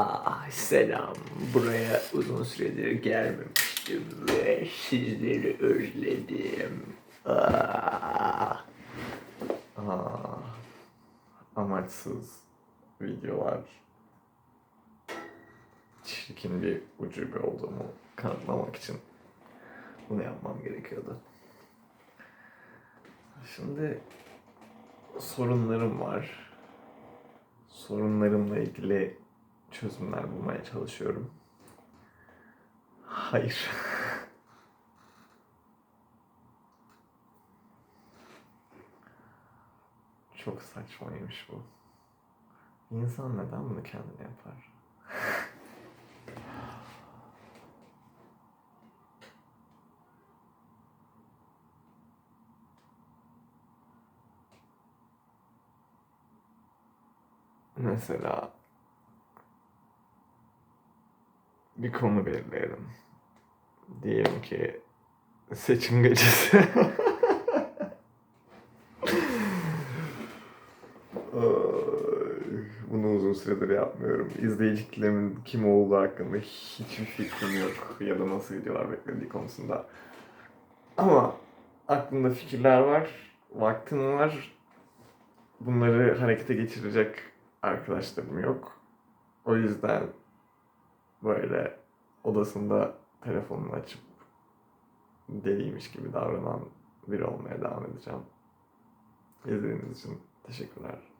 Ah selam. Buraya uzun süredir gelmemiştim ve sizleri özledim. Ah. Ah. Amaçsız videolar. Çirkin bir ucube olduğumu kanıtlamak için bunu yapmam gerekiyordu. Şimdi sorunlarım var. Sorunlarımla ilgili çözümler bulmaya çalışıyorum. Hayır. Çok saçmaymış bu. İnsan neden bunu kendine yapar? Mesela bir konu belirleyelim. Diyelim ki seçim gecesi. Bunu uzun süredir yapmıyorum. İzleyici kitlemin kim olduğu hakkında hiçbir fikrim yok. Ya da nasıl videolar beklediği konusunda. Ama aklımda fikirler var, vaktim var. Bunları harekete geçirecek arkadaşlarım yok. O yüzden böyle odasında telefonunu açıp deliymiş gibi davranan biri olmaya devam edeceğim. İzlediğiniz için teşekkürler.